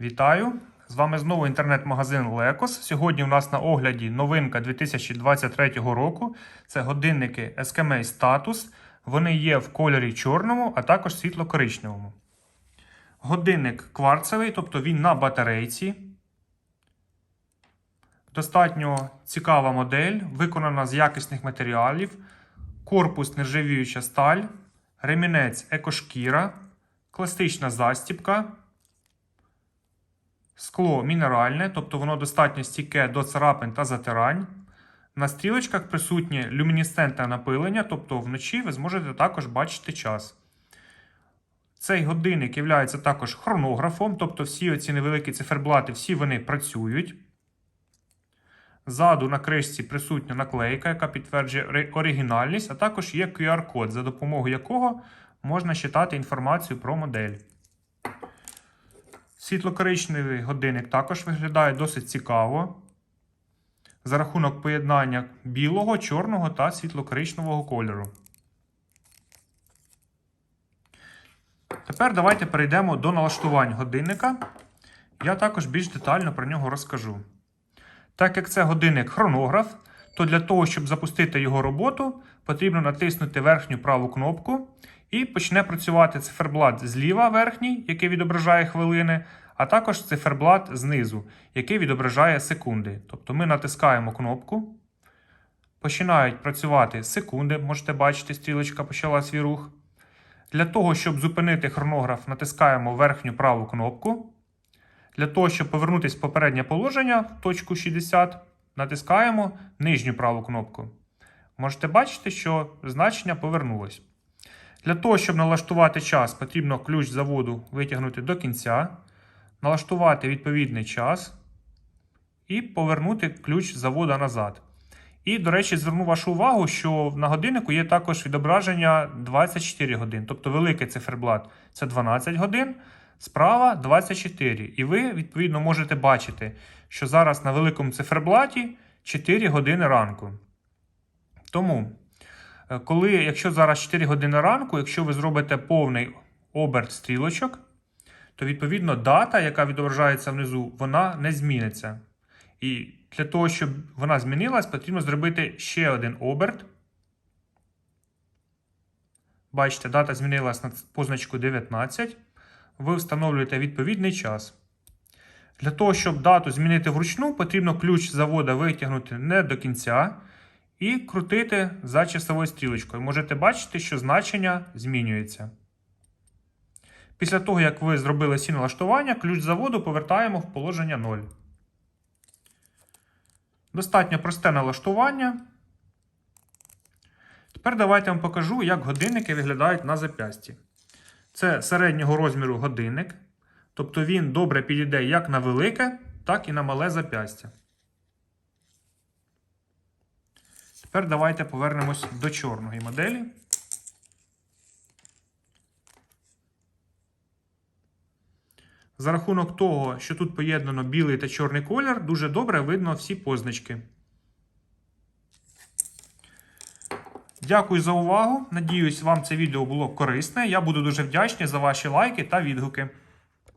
Вітаю! З вами знову інтернет-магазин Лекос. Сьогодні у нас на огляді новинка 2023 року. Це годинники Eskimei Status. Вони є в кольорі чорному, а також світло-коричневому. Годинник кварцевий, тобто він на батарейці. Достатньо цікава модель, виконана з якісних матеріалів. Корпус нержавіюча сталь, ремінець екошкіра, класична застібка. Скло мінеральне, тобто воно достатньо стійке до царапин та затирань. На стрілочках присутнє люмінесцентне напилення, тобто вночі ви зможете також бачити час. Цей годинник є також хронографом, тобто всі оці невеликі циферблати, всі вони працюють. Ззаду на кришці присутня наклейка, яка підтверджує оригінальність, а також є QR-код, за допомогою якого можна читати інформацію про модель. Світло-коричневий годинник також виглядає досить цікаво. За рахунок поєднання білого, чорного та світло-коричневого кольору. Тепер давайте перейдемо до налаштувань годинника. Я також більш детально про нього розкажу. Так як це годинник хронограф, то для того, щоб запустити його роботу, потрібно натиснути верхню праву кнопку і почне працювати циферблат зліва верхній, який відображає хвилини, а також циферблат знизу, який відображає секунди. Тобто ми натискаємо кнопку. Починають працювати секунди, можете бачити, стрілочка почала свій рух. Для того, щоб зупинити хронограф, натискаємо верхню праву кнопку. Для того, щоб повернутися в попереднє положення точку 60, натискаємо нижню праву кнопку. Можете бачити, що значення повернулось. Для того, щоб налаштувати час, потрібно ключ заводу витягнути до кінця, налаштувати відповідний час і повернути ключ завода назад. І, до речі, зверну вашу увагу, що на годиннику є також відображення 24 годин. Тобто великий циферблат це 12 годин, справа 24. І ви, відповідно, можете бачити, що зараз на великому циферблаті 4 години ранку. Тому, е, коли, якщо зараз 4 години ранку, якщо ви зробите повний оберт стрілочок, то відповідно дата, яка відображається внизу, вона не зміниться. І для того, щоб вона змінилась, потрібно зробити ще один оберт. Бачите, дата змінилась на позначку 19. Ви встановлюєте відповідний час. Для того, щоб дату змінити вручну, потрібно ключ завода витягнути не до кінця і крутити за часовою стрілочкою. Можете бачити, що значення змінюється. Після того, як ви зробили всі налаштування, ключ заводу повертаємо в положення 0. Достатньо просте налаштування. Тепер давайте вам покажу, як годинники виглядають на зап'ясті. Це середнього розміру годинник. Тобто він добре підійде як на велике, так і на мале зап'ястя. Тепер давайте повернемось до чорної моделі. За рахунок того, що тут поєднано білий та чорний колір, дуже добре видно всі позначки. Дякую за увагу. Надіюсь, вам це відео було корисне. Я буду дуже вдячний за ваші лайки та відгуки.